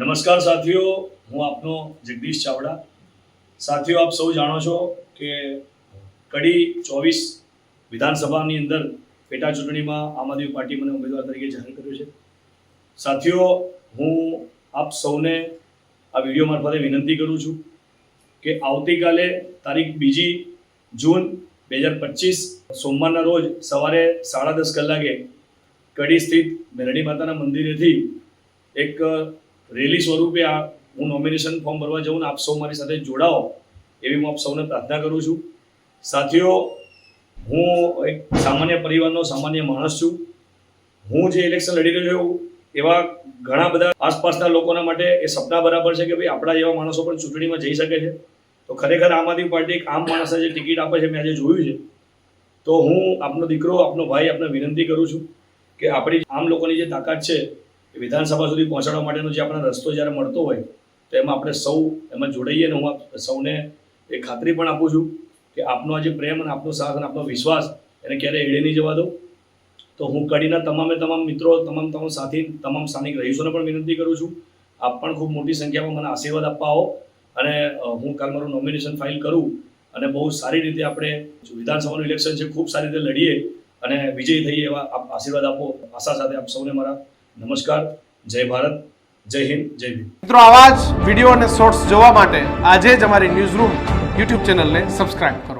નમસ્કાર સાથીઓ, હું આપનો જગદીશ ચાવડા. સાથીઓ, આપ સૌ જાણો છો કે કડી ચોવીસ વિધાનસભાની અંદર પેટા ચૂંટણીમાં આમ આદમી પાર્ટી મને ઉમેદવાર તરીકે જાહેર કર્યો છે. સાથીઓ, હું આપ સૌને આ વીડિયો મારફતે વિનંતી કરું છું કે આવતીકાલે તારીખ બીજી જૂન બે હજાર પચીસ, સોમવારના રોજ સવારે સાડા દસ કલાકે કડી સ્થિત મેરડી માતાના મંદિરેથી એક રેલી સ્વરૂપે આ હું નોમિનેશન ફોર્મ ભરવા જાઉં ને આપ સૌ મારી સાથે જોડાઓ એવી હું આપ સૌને પ્રાર્થના કરું છું. સાથીઓ, હું એક સામાન્ય પરિવારનો સામાન્ય માણસ છું. હું જે ઇલેક્શન લડી રહ્યો છું એવા ઘણા બધા આસપાસના લોકોના માટે એ સપના બરાબર છે કે ભાઈ આપણા જેવા માણસો પણ ચૂંટણીમાં જઈ શકે છે. તો ખરેખર આમ આદમી પાર્ટી એક આમ માણસને જે ટિકિટ આપે છે મેં આજે જોયું છે. તો હું આપનો દીકરો, આપનો ભાઈ આપને વિનંતી કરું છું કે આપણી આમ લોકોની જે તાકાત છે એ વિધાનસભા સુધી પહોંચાડવા માટેનો જે આપણને રસ્તો જ્યારે મળતો હોય, તો એમાં આપણે સૌ એમાં જોડાઈએ અને હું સૌને એ ખાતરી પણ આપું છું કે આપનો આ જે પ્રેમ અને આપનો સાથ અને આપનો વિશ્વાસ એને ક્યારેય એળે નહીં જવા દો. તો હું કડીના તમામે તમામ મિત્રો, તમામ તમામ સાથી, તમામ સ્થાનિક રહીશોને પણ વિનંતી કરું છું. આપ પણ ખૂબ મોટી સંખ્યામાં મને આશીર્વાદ આપવા આવો અને હું કાલ મારું નોમિનેશન ફાઇલ કરું અને બહુ સારી રીતે આપણે વિધાનસભાનું ઇલેક્શન છે, ખૂબ સારી રીતે લડીએ અને વિજયી થઈએ એવા આપ આશીર્વાદ આપો. આશા સાથે આપ સૌને મારા નમસ્કાર, જય ભારત, જય હિન્દ, જય ભીમ. મિત્રો, આવા જ વીડિયો અને શોર્ટ્સ જોવા માટે આજે જ અમારી ન્યૂઝ રૂમ યુટ્યુબ ચેનલને સબસ્ક્રાઇબ કરો.